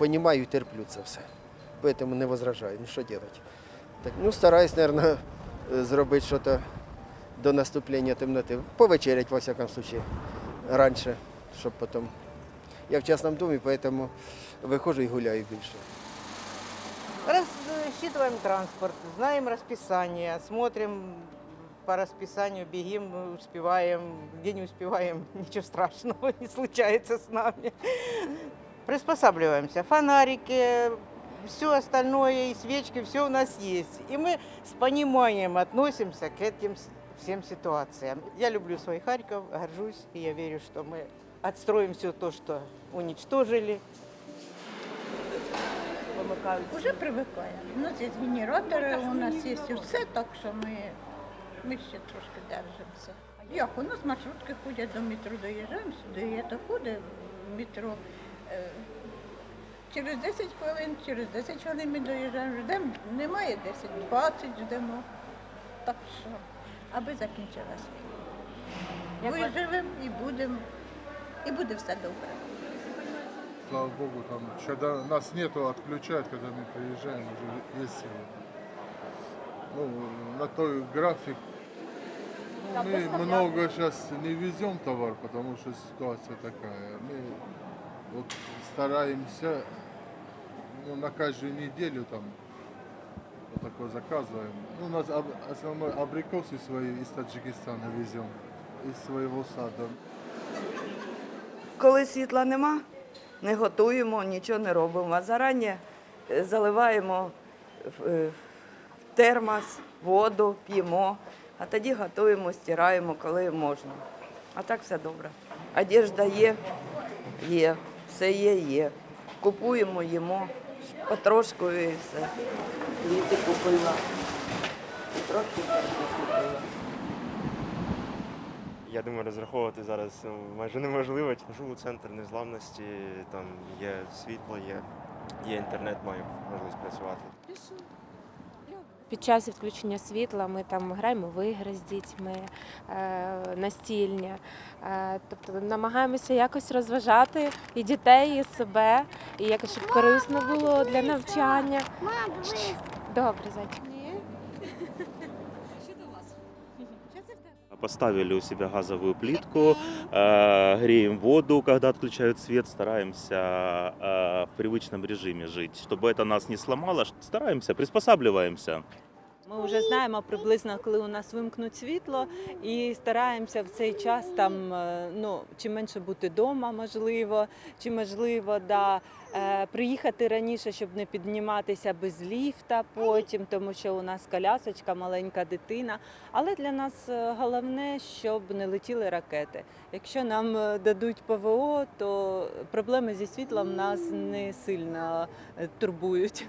розумію, терплю це все. Поэтому не возражаю, ну що робити. Так, ну, стараюсь, мабуть, зробити щось до наступлення темноти. Повечерять, во всякому случае, раніше, щоб потім. Я в частному домі, поэтому виходжу і гуляю більше. Рассчитываем транспорт, знаем расписание, смотрим по расписанию, бегим, успеваем, где не успеваем, ничего страшного не случается с нами. Приспосабливаемся, фонарики, все остальное, и свечки, все у нас есть. И мы с пониманием относимся к этим с- всем ситуациям. Я люблю свой Харьков, горжусь, и я верю, что мы отстроим все то, что уничтожили. Уже привикаємо. У нас є генератори, у нас є все, так що ми, ми ще трошки держимося. Як? У нас маршрутки ходять до метро, доїжджаємо сюди, і це ходить в метро. Е, Через 10 хвилин, через 10 хвилин ми доїжджаємо, ждемо, немає 10, 20 ждемо. Так що, аби закінчилась війна. Виживемо і будемо, і буде все добре. Слава Богу, там, когда нас нету, отключают, когда мы приезжаем, уже есть свет. Ну, на той график. Ну, мы много сейчас не везем товар, потому что ситуация такая. Мы вот стараемся ну, на каждую неделю там вот такое заказываем. Ну, у нас об- основной абрикосы свои из Таджикистана везем, из своего сада. Коли світла нема, не готуємо, нічого не робимо. А зарані е, заливаємо е, в термос, воду, п'ємо, а тоді готуємо, стираємо, коли можна. А так все добре. Одежда є, є, все є, є. Купуємо, їмо, потрошку і все. Квіти купила. І трохи купила. Я думаю, розраховувати зараз ну, майже неможливо. Живу центр незламності, там є світло, є, є інтернет, маю можливість працювати. Під час відключення світла ми там граємо в ігри з дітьми, настільня. Е, Тобто намагаємося якось розважати і дітей, і себе, і якось щоб корисно було для навчання. Добре, зайчик. Поставили у себя газовую плитку, э, греем воду, когда отключают свет, стараемся э, в привычном режиме жить. Чтобы это нас не сломало, стараемся, приспосабливаемся. Ми вже знаємо приблизно, коли у нас вимкнуть світло, і стараємося в цей час там е, ну чим менше бути вдома, можливо, чи можливо, да, е, приїхати раніше, щоб не підніматися без ліфта потім, тому що у нас колясочка, маленька дитина. Але для нас е, головне, щоб не летіли ракети. Якщо нам дадуть ПВО, то проблеми зі світлом нас не сильно турбують.